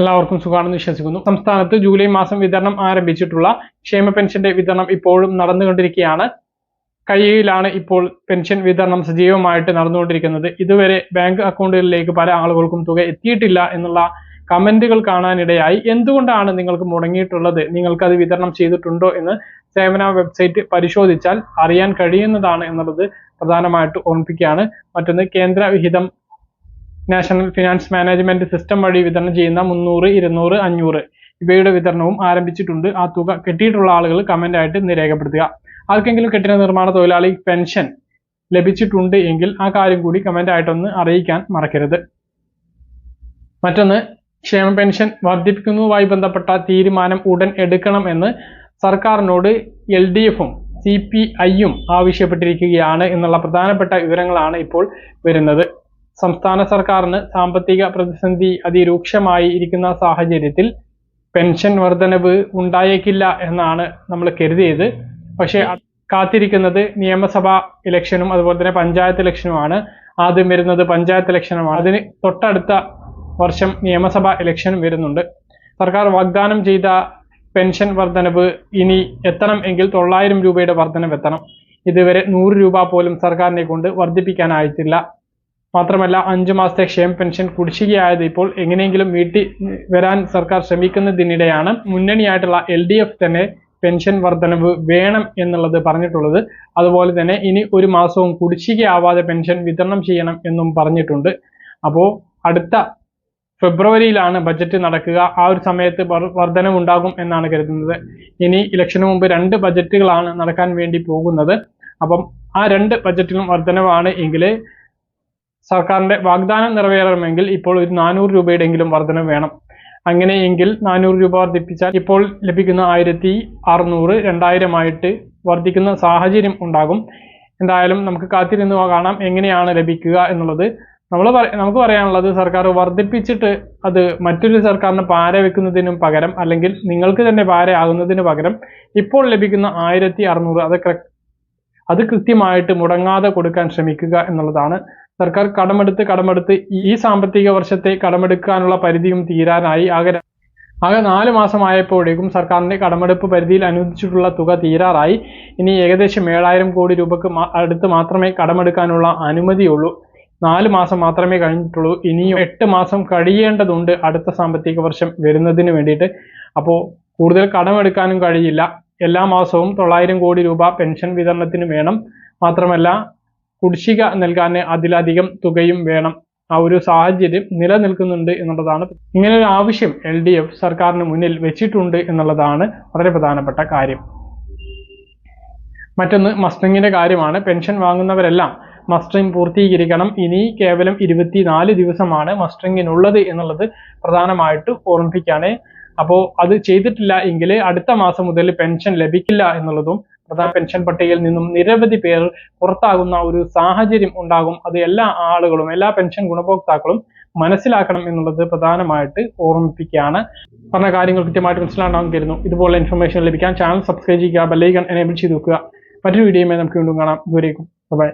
എല്ലാവർക്കും സുഖമാണെന്ന് വിശ്വസിക്കുന്നു. സംസ്ഥാനത്ത് ജൂലൈ മാസം വിതരണം ആരംഭിച്ചിട്ടുള്ള ക്ഷേമ പെൻഷന്റെ വിതരണം ഇപ്പോഴും നടന്നുകൊണ്ടിരിക്കുകയാണ്. കയ്യിലാണ് ഇപ്പോൾ പെൻഷൻ വിതരണം സജീവമായിട്ട് നടന്നുകൊണ്ടിരിക്കുന്നത്. ഇതുവരെ ബാങ്ക് അക്കൗണ്ടുകളിലേക്ക് പല ആളുകൾക്കും തുക എത്തിയിട്ടില്ല എന്നുള്ള കമന്റുകൾ കാണാനിടയായി. എന്തുകൊണ്ടാണ് നിങ്ങൾക്ക് മുടങ്ങിയിട്ടുള്ളത്? നിങ്ങൾക്ക് അത് വിതരണം ചെയ്തിട്ടുണ്ടോ എന്ന് സേവന വെബ്സൈറ്റ് പരിശോധിച്ചാൽ അറിയാൻ കഴിയുന്നതാണ് എന്നുള്ളത് പ്രധാനമായിട്ട് ഓർമ്മിപ്പിക്കുകയാണ്. മറ്റൊന്ന് കേന്ദ്ര വിഹിതം നാഷണൽ ഫിനാൻസ് മാനേജ്മെന്റ് സിസ്റ്റം വഴി വിതരണം ചെയ്യുന്ന മുന്നൂറ് ഇരുന്നൂറ് അഞ്ഞൂറ് ഇവയുടെ വിതരണവും ആരംഭിച്ചിട്ടുണ്ട്. ആ തുക കെട്ടിയിട്ടുള്ള ആളുകൾ കമന്റ് ആയിട്ട് ഇന്ന് രേഖപ്പെടുത്തുക. ആർക്കെങ്കിലും കെട്ടിട നിർമ്മാണ തൊഴിലാളി പെൻഷൻ ലഭിച്ചിട്ടുണ്ട് എങ്കിൽ ആ കാര്യം കൂടി കമന്റ് ആയിട്ടൊന്ന് അറിയിക്കാൻ മറക്കരുത്. മറ്റൊന്ന് ക്ഷേമ പെൻഷൻ വർദ്ധിപ്പിക്കുന്നതുമായി ബന്ധപ്പെട്ട തീരുമാനം ഉടൻ എടുക്കണം എന്ന് സർക്കാരിനോട് എൽ ഡി എഫും സി പി ഐയും ആവശ്യപ്പെട്ടിരിക്കുകയാണ് എന്നുള്ള പ്രധാനപ്പെട്ട വിവരങ്ങളാണ് ഇപ്പോൾ വരുന്നത്. സംസ്ഥാന സർക്കാരിന് സാമ്പത്തിക പ്രതിസന്ധി അതിരൂക്ഷമായി ഇരിക്കുന്ന സാഹചര്യത്തിൽ പെൻഷൻ വർധനവ് ഉണ്ടായേക്കില്ല എന്നാണ് നമ്മൾ കരുതിയത്. പക്ഷേ കാത്തിരിക്കുന്നത് നിയമസഭാ ഇലക്ഷനും അതുപോലെ തന്നെ പഞ്ചായത്ത് ഇലക്ഷനുമാണ് ആദ്യം വരുന്നത് പഞ്ചായത്ത് ഇലക്ഷനുമാണ്. അതിന് തൊട്ടടുത്ത വർഷം നിയമസഭാ ഇലക്ഷനും വരുന്നുണ്ട്. സർക്കാർ വാഗ്ദാനം ചെയ്ത പെൻഷൻ വർധനവ് ഇനി എത്തണം എങ്കിൽ തൊള്ളായിരം രൂപയുടെ വർധനവ് എത്തണം. ഇതുവരെ നൂറ് രൂപ പോലും സർക്കാരിനെ കൊണ്ട് വർദ്ധിപ്പിക്കാനായിട്ടില്ല മാത്രമല്ല അഞ്ചു മാസത്തെ ക്ഷേമ പെൻഷൻ കുടിശ്ശികയായത് ഇപ്പോൾ എങ്ങനെയെങ്കിലും വീട്ടി വരാൻ സർക്കാർ ശ്രമിക്കുന്നതിനിടെയാണ് മുന്നണിയായിട്ടുള്ള എൽ ഡി എഫ് തന്നെ പെൻഷൻ വർധനവ് വേണം എന്നുള്ളത് പറഞ്ഞിട്ടുള്ളത്. അതുപോലെ തന്നെ ഇനി ഒരു മാസവും കുടിശ്ശികയാവാതെ പെൻഷൻ വിതരണം ചെയ്യണം എന്നും പറഞ്ഞിട്ടുണ്ട്. അപ്പോൾ അടുത്ത ഫെബ്രുവരിയിലാണ് ബജറ്റ് നടക്കുക. ആ ഒരു സമയത്ത് വർധനവ് ഉണ്ടാകും എന്നാണ് കരുതുന്നത്. ഇനി ഇലക്ഷന് മുമ്പ് രണ്ട് ബജറ്റുകളാണ് നടക്കാൻ വേണ്ടി പോകുന്നത്. അപ്പം ആ രണ്ട് ബജറ്റിലും വർധനവാണ് എങ്കിൽ സർക്കാരിന്റെ വാഗ്ദാനം നിറവേറണമെങ്കിൽ ഇപ്പോൾ ഒരു നാനൂറ് രൂപയുടെയെങ്കിലും വർധനം വേണം. അങ്ങനെയെങ്കിൽ നാനൂറ് രൂപ വർദ്ധിപ്പിച്ചാൽ ഇപ്പോൾ ലഭിക്കുന്ന ആയിരത്തി അറുന്നൂറ് രണ്ടായിരമായിട്ട് വർദ്ധിക്കുന്ന സാഹചര്യം ഉണ്ടാകും. എന്തായാലും നമുക്ക് കാത്തിരുന്ന് കാണാം എങ്ങനെയാണ് ലഭിക്കുക എന്നുള്ളത്. നമ്മൾ നമുക്ക് പറയാനുള്ളത് സർക്കാർ വർദ്ധിപ്പിച്ചിട്ട് അത് മറ്റൊരു സർക്കാരിന് പാര വെക്കുന്നതിനും പകരം അല്ലെങ്കിൽ നിങ്ങൾക്ക് തന്നെ പാര ആകുന്നതിന് പകരം ഇപ്പോൾ ലഭിക്കുന്ന ആയിരത്തി അറുന്നൂറ് അത് അത് കൃത്യമായിട്ട് മുടങ്ങാതെ കൊടുക്കാൻ ശ്രമിക്കുക എന്നുള്ളതാണ് സർക്കാർ കടമെടുത്ത് കടമെടുത്ത് ഈ സാമ്പത്തിക വർഷത്തെ കടമെടുക്കാനുള്ള പരിധിയും തീരാനായി. ആകെ ആകെ നാല് മാസമായപ്പോഴേക്കും സർക്കാരിന്റെ കടമെടുപ്പ് പരിധിയിൽ അനുവദിച്ചിട്ടുള്ള തുക തീരാറായി. ഇനി ഏകദേശം ഏഴായിരം കോടി രൂപക്ക് അടുത്ത് മാത്രമേ കടമെടുക്കാനുള്ള അനുമതിയുള്ളൂ. നാല് മാസം മാത്രമേ കഴിഞ്ഞിട്ടുള്ളൂ. ഇനിയും എട്ട് മാസം കഴിയേണ്ടതുണ്ട് അടുത്ത സാമ്പത്തിക വർഷം വരുന്നതിന് വേണ്ടിയിട്ട്. അപ്പോൾ കൂടുതൽ കടമെടുക്കാനും കഴിയില്ല. എല്ലാ മാസവും തൊള്ളായിരം കോടി രൂപ പെൻഷൻ വിതരണത്തിന് വേണം. മാത്രമല്ല കുടിശ്ശിക നൽകാൻ അതിലധികം തുകയും വേണം. ആ ഒരു സാഹചര്യം നിലനിൽക്കുന്നുണ്ട് എന്നുള്ളതാണ്. ഇങ്ങനെ ഒരു ആവശ്യം എൽ ഡി എഫ് സർക്കാരിന് മുന്നിൽ വെച്ചിട്ടുണ്ട് എന്നുള്ളതാണ് വളരെ പ്രധാനപ്പെട്ട കാര്യം. മറ്റൊന്ന് മസ്റ്റിങ്ങിന്റെ കാര്യമാണ്. പെൻഷൻ വാങ്ങുന്നവരെല്ലാം മസ്റ്ററിംഗ് പൂർത്തീകരിക്കണം. ഇനി കേവലം ഇരുപത്തിനാല് ദിവസമാണ് മസ്റ്ററിങ്ങിനുള്ളത് എന്നുള്ളത് പ്രധാനമായിട്ട് ഓർമ്മിപ്പിക്കുകയാണ്. അപ്പോൾ അത് ചെയ്തിട്ടില്ല എങ്കിൽ അടുത്ത മാസം മുതൽ പെൻഷൻ ലഭിക്കില്ല എന്നുള്ളതും പ്രധാന പെൻഷൻ പട്ടികയിൽ നിന്നും നിരവധി പേർ പുറത്താകുന്ന ഒരു സാഹചര്യം ഉണ്ടാകും. അത് എല്ലാ ആളുകളും എല്ലാ പെൻഷൻ ഗുണഭോക്താക്കളും മനസ്സിലാക്കണം എന്നുള്ളത് പ്രധാനമായിട്ട് ഓർമ്മിപ്പിക്കുകയാണ്. പറഞ്ഞ കാര്യങ്ങൾ കൃത്യമായിട്ട് മനസ്സിലാണ്ടാവും കരുതുന്നു ഇതുപോലെ ഇൻഫർമേഷൻ ലഭിക്കാൻ ചാനൽ സബ്സ്ക്രൈബ് ചെയ്യുക ബെല്ലൈക്കൺ എനേബിൾ ചെയ്ത് വെക്കുക. മറ്റൊരു വീഡിയോയുമായി നമുക്ക് വീണ്ടും കാണാം. ദൂരേക്കും ബൈ